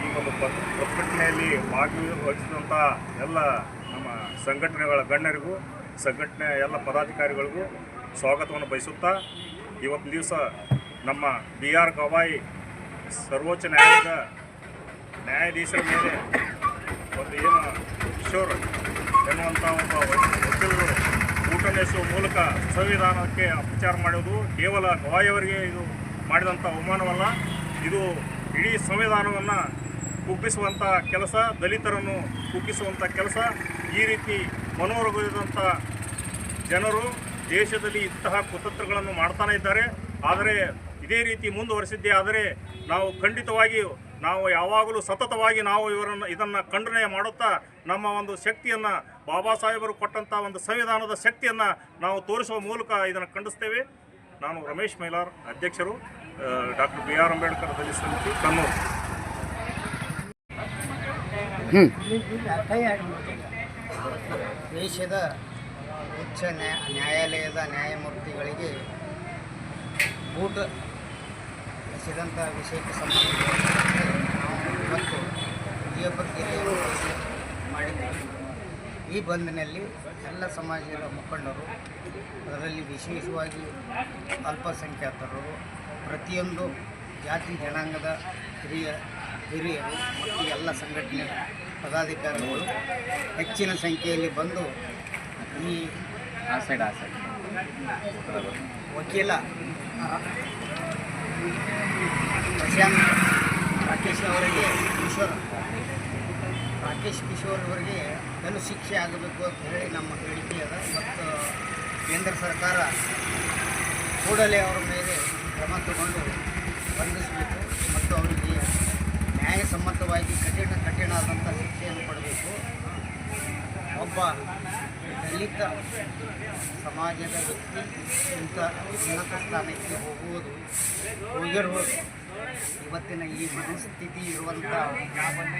ಈ ಒಂದು ಪ್ರತಿಭಟನೆಯಲ್ಲಿ ಭಾಗವಹಿಸಿದಂಥ ಎಲ್ಲ ನಮ್ಮ ಸಂಘಟನೆಗಳ ಗಣ್ಯರಿಗೂ, ಸಂಘಟನೆ ಎಲ್ಲ ಪದಾಧಿಕಾರಿಗಳಿಗೂ ಸ್ವಾಗತವನ್ನು ಬಯಸುತ್ತಾ ಇವತ್ತು ದಿವಸ ನಮ್ಮ ಬಿ ಆರ್ ಗವಾಯಿ ಸರ್ವೋಚ್ಚ ನ್ಯಾಯಾಲಯದ ನ್ಯಾಯಾಧೀಶರ ಮೇಲೆ ಒಂದು ಏನು ಕಿಶೋರ್ ಎನ್ನುವಂಥ ಒಬ್ಬ ವಕೀಲರು ಊಟ ನಡೆಸುವ ಮೂಲಕ ಸಂವಿಧಾನಕ್ಕೆ ಅಪಚಾರ ಮಾಡೋದು ಕೇವಲ ಗವಾಯಿಯವರಿಗೆ ಇದು ಮಾಡಿದಂಥ ಅವಮಾನವಲ್ಲ. ಇದು ಇಡೀ ಸಂವಿಧಾನವನ್ನು ಕುಗ್ಗಿಸುವಂಥ ಕೆಲಸ, ದಲಿತರನ್ನು ಕುಗ್ಗಿಸುವಂಥ ಕೆಲಸ. ಈ ರೀತಿ ಮನೋರೋಗದಂಥ ಜನರು ದೇಶದಲ್ಲಿ ಇಂತಹ ಕುತಂತ್ರಗಳನ್ನು ಮಾಡ್ತಾನೆ ಇದ್ದಾರೆ. ಆದರೆ ಇದೇ ರೀತಿ ಮುಂದುವರೆಸಿದ್ದೇ ಆದರೆ ನಾವು ಖಂಡಿತವಾಗಿಯೂ, ನಾವು ಯಾವಾಗಲೂ ಸತತವಾಗಿ ನಾವು ಇವರನ್ನು, ಇದನ್ನು ಖಂಡನೆ ಮಾಡುತ್ತಾ, ನಮ್ಮ ಒಂದು ಶಕ್ತಿಯನ್ನು ಬಾಬಾ ಸಾಹೇಬರು ಕೊಟ್ಟಂಥ ಒಂದು ಸಂವಿಧಾನದ ಶಕ್ತಿಯನ್ನು ನಾವು ತೋರಿಸುವ ಮೂಲಕ ಇದನ್ನು ಖಂಡಿಸ್ತೇವೆ. ನಾನು ರಮೇಶ್ ಮೈಲಾರ್, ಅಧ್ಯಕ್ಷರು. Doctor B R Ambedkar Dalit Samiti Kannur ದೇಶದ ಉಚ್ಚ ನ್ಯಾ ನ್ಯಾಯಾಲಯದ ನ್ಯಾಯಮೂರ್ತಿಗಳಿಗೆ ಬೂಟ್ ಎಸೆದಂಥ ವಿಷಯಕ್ಕೆ ಸಂಬಂಧಿಸಿದಂತೆ ನಾವು ಇವತ್ತು ವಿಜಯಪುರ ಮಾಡಿದ್ದೇವೆ. ಈ ಬಂದ್ನಲ್ಲಿ ಎಲ್ಲ ಸಮಾಜದ ಮುಖಂಡರು ಅದರಲ್ಲಿ ವಿಶೇಷವಾಗಿ ಅಲ್ಪಸಂಖ್ಯಾತರು ಪ್ರತಿಯೊಂದು ಜಾತಿ ಜನಾಂಗದ ಹಿರಿಯ ಹಿರಿಯರು ಮತ್ತು ಎಲ್ಲ ಸಂಘಟನೆ ಪದಾಧಿಕಾರಿಗಳು ಹೆಚ್ಚಿನ ಸಂಖ್ಯೆಯಲ್ಲಿ ಬಂದು ಈ ವಕೀಲ ಪ್ರಶಾಂತ್ ರಾಕೇಶ್ ಅವರಿಗೆ ಕಿಶೋರ್ ರಾಕೇಶ್ ಕಿಶೋರ್ ಅವರಿಗೆ ಗಲ್ಲು ಶಿಕ್ಷೆ ಆಗಬೇಕು ಅಂತ ಹೇಳಿ ನಮ್ಮ ಬೇಡಿಕೆ ಅದ. ಮತ್ತು ಕೇಂದ್ರ ಸರ್ಕಾರ ಕೂಡಲೇ ಅವರ ಮೇಲೆ ಕ್ರಮ ತಗೊಂಡು ಬಂಧಿಸಬೇಕು ಮತ್ತು ಅವರಿಗೆ ನ್ಯಾಯಸಮ್ಮತವಾಗಿ ಕಠಿಣ ಕಠಿಣ ಆದಂಥ ಶಿಕ್ಷೆಯನ್ನು ಕೊಡಬೇಕು. ಒಬ್ಬ ದಲಿತ ಸಮಾಜದ ವ್ಯಕ್ತಿ ಇಂಥ ಉನ್ನತ ಸ್ಥಾನಕ್ಕೆ ಹೋಗುವುದು ಹೋಗಿರುವುದು ಇವತ್ತಿನ ಈ ಮನಸ್ಥಿತಿ ಇರುವಂಥ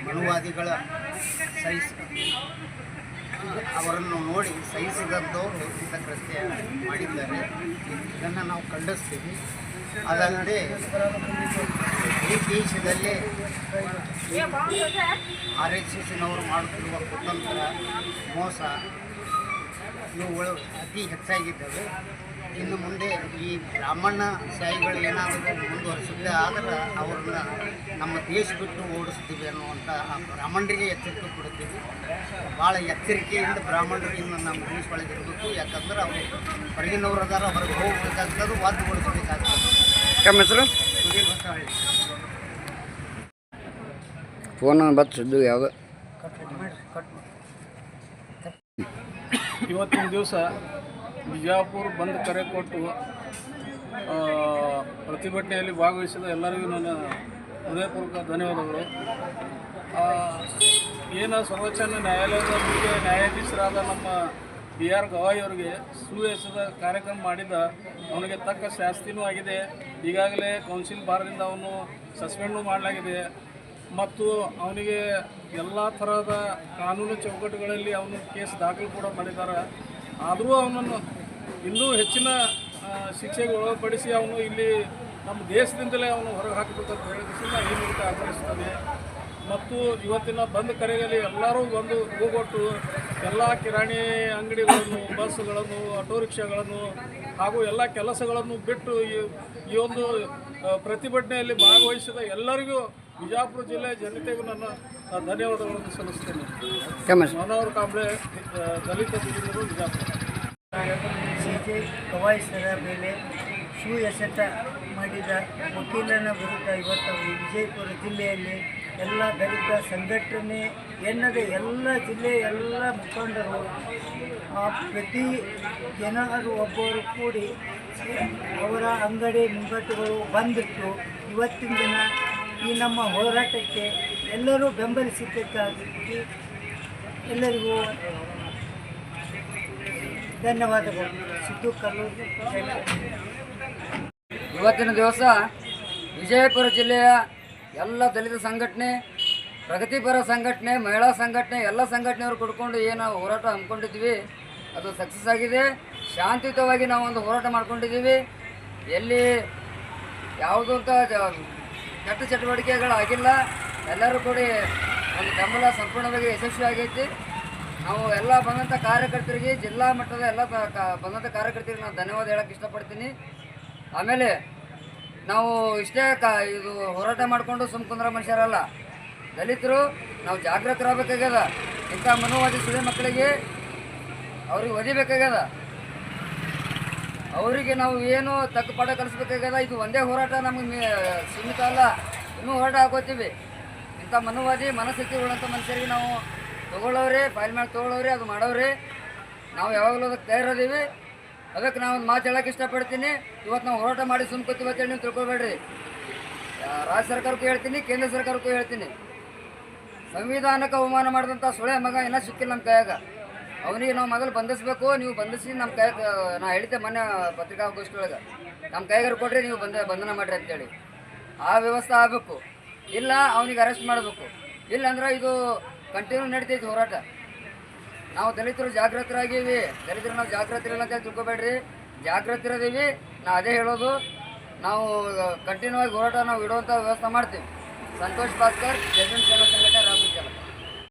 ಮನುವಾದಿಗಳ ಸಹಿಸ ಅವರನ್ನು ನೋಡಿ ಸಹಿಸಿದಂಥವರು ಇಂಥ ಕೃತ್ಯ ಮಾಡಿದ್ದಾರೆ. ಇದನ್ನು ನಾವು ಖಂಡಿಸ್ತೀವಿ. ಅದಲ್ಲದೆ ಈ ದೇಶದಲ್ಲಿ ಆರ್ ಎಸ್ ಎಸ್ನವರು ಮಾಡುತ್ತಿರುವ ಕುತಂತ್ರ ಮೋಸ ಇವುಗಳು ಅತಿ ಹೆಚ್ಚಾಗಿದ್ದಾವೆ. ಇನ್ನು ಮುಂದೆ ಈ ಬ್ರಾಹ್ಮಣ ಶಾಹಿಗಳು ಏನಾದರೂ ಮುಂದುವರಿಸುತ್ತೆ ಆದರೆ ಅವ್ರನ್ನ ನಮ್ಮ ದೇಶ ಬಿಟ್ಟು ಓಡಿಸ್ತೀವಿ ಅನ್ನುವಂಥ ಆ ಬ್ರಾಹ್ಮಣರಿಗೆ ಎಚ್ಚರಿಕೆ ಕೊಡುತ್ತೀವಿ. ಭಾಳ ಎಚ್ಚರಿಕೆಯಿಂದ ಬ್ರಾಹ್ಮಣರಿಗೆ ಇನ್ನು ನಮ್ಮ ದೇಶ ಒಳಗೆ ಇರಬೇಕು. ಯಾಕಂದ್ರೆ ಅವರು ಹೊರಗಿನವ್ರು ಅದಾರ ಹೊರಗೆ ಹೋಗ್ಬೇಕಾಗ್ತದೆ ವಾದ್ಯಗೊಳಿಸಬೇಕಾಗ್ತದೆ ತಮ್ಮ ಹೆಸರು? ಸುನೀಲ್ ಹೊಸಹಳ್ಳಿ ಫೋನ್ ಬತ್ತಿದ್ದು ಯಾವುದು? ಇವತ್ತಿನ ದಿವಸ ಬಿಜಾಪುರ ಬಂದ್ ಕರೆ ಕೊಟ್ಟು ಪ್ರತಿಭಟನೆಯಲ್ಲಿ ಭಾಗವಹಿಸಿದ ಎಲ್ಲರಿಗೂ ನನ್ನ ಹೃದಯಪೂರ್ವಕ ಧನ್ಯವಾದಗಳು. ಏನು ಸರ್ವೋಚ್ಚ ನ್ಯಾಯಾಲಯದ ಮುಖ್ಯ ನ್ಯಾಯಾಧೀಶರಾದ ನಮ್ಮ ಬಿ ಆರ್ ಗವಾಯಿ ಅವರಿಗೆ ಸುವ್ಯವಸ್ಥದ ಕಾರ್ಯಕ್ರಮ ಮಾಡಿದ ಅವನಿಗೆ ತಕ್ಕ ಶಾಸ್ತಿನೂ ಆಗಿದೆ. ಈಗಾಗಲೇ ಕೌನ್ಸಿಲ್ ಬಾರದಿಂದ ಅವನು ಸಸ್ಪೆಂಡು ಮಾಡಲಾಗಿದೆ. ಮತ್ತು ಅವನಿಗೆ ಎಲ್ಲ ಥರದ ಕಾನೂನು ಚೌಕಟ್ಟುಗಳಲ್ಲಿ ಅವನು ಕೇಸ್ ದಾಖಲು ಕೂಡ ಮಾಡಿದ್ದಾರೆ. ಆದರೂ ಅವನನ್ನು ಇನ್ನೂ ಹೆಚ್ಚಿನ ಶಿಕ್ಷೆಗೆ ಒಳಪಡಿಸಿ ಅವನು ಇಲ್ಲಿ ನಮ್ಮ ದೇಶದಿಂದಲೇ ಅವನು ಹೊರಗೆ ಹಾಕಬೇಕಂತ ಹೇಳಿದ ಈ ಮೂಲಕ ಆಗ್ರಹಿಸ್ತದೆ ಮತ್ತು ಇವತ್ತಿನ ಬಂದ್ ಕರೆಯಲ್ಲಿ ಎಲ್ಲರೂ ಬಂದು ಹೋಗೊಟ್ಟು ಎಲ್ಲ ಕಿರಾಣಿ ಅಂಗಡಿಗಳನ್ನು ಬಸ್ಗಳನ್ನು ಆಟೋ ರಿಕ್ಷಾಗಳನ್ನು ಹಾಗೂ ಎಲ್ಲ ಕೆಲಸಗಳನ್ನು ಬಿಟ್ಟು ಈ ಈ ಒಂದು ಪ್ರತಿಭಟನೆಯಲ್ಲಿ ಭಾಗವಹಿಸಿದ ಎಲ್ಲರಿಗೂ ಬಿಜಾಪುರ ಜಿಲ್ಲೆಯ ಜನತೆಗೂ ನನ್ನ ಧನ್ಯವಾದಗಳನ್ನು ಸಲ್ಲಿಸ್ತೇನೆ. ಮನೋಹರ್ ಕಾಂಬ್ಳೆ ದಲಿತ ಬಿಜಾಪುರ. ಜೆ ಗವಾಯಿಸರ ಮೇಲೆ ಸುಎಸೆತ ಮಾಡಿದ ವಕೀಲನ ವಿರುದ್ಧ ಇವತ್ತು ವಿಜಯಪುರ ಜಿಲ್ಲೆಯಲ್ಲಿ ಎಲ್ಲ ದಲಿತ ಸಂಘಟನೆ ಎನ್ನದೇ ಎಲ್ಲ ಜಿಲ್ಲೆ, ಎಲ್ಲ ಮುಖಂಡರು, ಆ ಪ್ರತಿ ಜನರು ಒಬ್ಬರು ಕೂಡಿ ಅವರ ಅಂಗಡಿ ಮುಂಗಟ್ಟುಗಳು ಬಂದಿಟ್ಟು ಇವತ್ತಿನ ದಿನ ಈ ನಮ್ಮ ಹೋರಾಟಕ್ಕೆ ಎಲ್ಲರೂ ಬೆಂಬಲಿಸಿದ್ದಕ್ಕಾಗಿ ಎಲ್ಲರಿಗೂ ಧನ್ಯವಾದಗಳು. ಸಿದ್ದು ಕಲ್ಲೂರು ಇವತ್ತಿನ ದಿವಸ ವಿಜಯಪುರ ಜಿಲ್ಲೆಯ ಎಲ್ಲ ದಲಿತ ಸಂಘಟನೆ, ಪ್ರಗತಿಪರ ಸಂಘಟನೆ, ಮಹಿಳಾ ಸಂಘಟನೆ, ಎಲ್ಲ ಸಂಘಟನೆಯವರು ಕುಡ್ಕೊಂಡು ಏನು ಹೋರಾಟ ಹಮ್ಮಿಕೊಂಡಿದ್ವಿ. ಅದು ಸಕ್ಸಸ್ ಆಗಿದೆ. ಶಾಂತಿಯುತವಾಗಿ ನಾವು ಒಂದು ಹೋರಾಟ ಮಾಡ್ಕೊಂಡಿದ್ದೀವಿ. ಎಲ್ಲಿ ಯಾವುದೂ ಅಂತ ಕೆಟ್ಟ ಕೆಟ್ಟ ಚಟುವಟಿಕೆಗಳಾಗಿಲ್ಲ. ಎಲ್ಲರೂ ಕೂಡ ಒಂದು ಬೆಂಬಲ ಸಂಪೂರ್ಣವಾಗಿ ಯಶಸ್ವಿ ಆಗೈತಿ ನಾವು ಎಲ್ಲ ಬಂದಂಥ ಕಾರ್ಯಕರ್ತರಿಗೆ, ಜಿಲ್ಲಾ ಮಟ್ಟದ ಎಲ್ಲ ಬಂದಂಥ ಕಾರ್ಯಕರ್ತರಿಗೆ ನಾನು ಧನ್ಯವಾದ ಹೇಳಕ್ಕೆ ಇಷ್ಟಪಡ್ತೀನಿ. ಆಮೇಲೆ ನಾವು ಇಷ್ಟೇ ಕ, ಇದು ಹೋರಾಟ ಮಾಡಿಕೊಂಡು ಸುಮ್ ಕುಂದ್ರ ಮನುಷ್ಯರಲ್ಲ. ದಲಿತರು, ನಾವು ಜಾಗೃತರಾಗಬೇಕಾಗ್ಯದ ಇಂಥ ಮನೋವಾದಿ ಸುಳಿ ಮಕ್ಕಳಿಗೆ ಅವ್ರಿಗೆ ಒದಿಬೇಕಾಗ್ಯದ. ಅವರಿಗೆ ನಾವು ಏನು ತಕ್ಕ ಪಾಠ ಕಲಿಸ್ಬೇಕಾಗ್ಯದ. ಇದು ಒಂದೇ ಹೋರಾಟ, ನಮಗೆ ಸೀಮಿತ ಅಲ್ಲ. ಇನ್ನೂ ಹೋರಾಟ ಹಾಕೋತೀವಿ. ಇಂಥ ಮನೋವಾದಿ, ಮನಸ್ಥಿತಿ ಉಳ್ಳಂಥ ಮನುಷ್ಯರಿಗೆ ನಾವು ತಗೊಳ್ಳೋರೆ ಫೈಲ್ ಮಾಡಿ ತೊಗೊಳ್ಳೋರೆ ಅದು ಮಾಡೋರಿ ನಾವು ಯಾವಾಗಲೂ ಅದಕ್ಕೆ ತಯಾರದೀವಿ ಅದಕ್ಕೆ ನಾವು ಒಂದು ಮಾತು ಹೇಳಕ್ಕೆ ಇಷ್ಟಪಡ್ತೀನಿ. ಇವತ್ತು ನಾವು ಹೋರಾಟ ಮಾಡಿ ಸುಮ್ಕೋತೀವಿ ಅಂತೇಳಿ ನೀವು ತಿಳ್ಕೊಬೇಡ್ರಿ. ರಾಜ್ಯ ಸರ್ಕಾರಕ್ಕೂ ಹೇಳ್ತೀನಿ, ಕೇಂದ್ರ ಸರ್ಕಾರಕ್ಕೂ ಹೇಳ್ತೀನಿ. ಸಂವಿಧಾನಕ್ಕೆ ಅವಮಾನ ಮಾಡಿದಂಥ ಸುಳೆ ಮಗ ಇನ್ನೂ ಸಿಕ್ಕಿಲ್ಲ ನಮ್ಮ ಕೈಯಾಗ. ಅವನಿಗೆ ನಾವು ಮೊದಲು ಬಂಧಿಸ್ಬೇಕು, ನೀವು ಬಂಧಿಸಿ ನಮ್ಮ ಕೈ ನಾ ಹೇಳಿದ್ದೆ ಮೊನ್ನೆ ಪತ್ರಿಕಾಗೋಷ್ಠಿಯೊಳಗೆ. ನಮ್ಮ ಕೈಗಾರ ಕೊಡ್ರಿ, ನೀವು ಬಂದ, ಬಂಧನ ಮಾಡಿರಿ ಅಂತೇಳಿ. ಆ ವ್ಯವಸ್ಥೆ ಆಗಬೇಕು. ಇಲ್ಲ ಅವನಿಗೆ ಅರೆಸ್ಟ್ ಮಾಡಬೇಕು. ಇಲ್ಲಾಂದ್ರೆ ಇದು ಕಂಟಿನ್ಯೂ ನಡೀತೈತಿ ಹೋರಾಟ. ನಾವು ದಲಿತರು ಜಾಗೃತರಾಗೀವಿ ದಲಿತರು ನಾವು ಜಾಗೃತಿ ಇರಲ್ಲ ಅಂತ ತಿಳ್ಕೊಬೇಡ್ರಿ. ಜಾಗೃತಿ ಇರೋದೀವಿ. ನಾ ಅದೇ ಹೇಳೋದು. ನಾವು ಕಂಟಿನ್ಯೂ ಆಗಿ ಹೋರಾಟ ನಾವು ಇಡುವಂಥ ವ್ಯವಸ್ಥೆ ಮಾಡ್ತೀವಿ. ಸಂತೋಷ್ ಭಾಸ್ಕರ್ ಜಗನ್ ಸೇನಾ ಸಂಘಟನೆ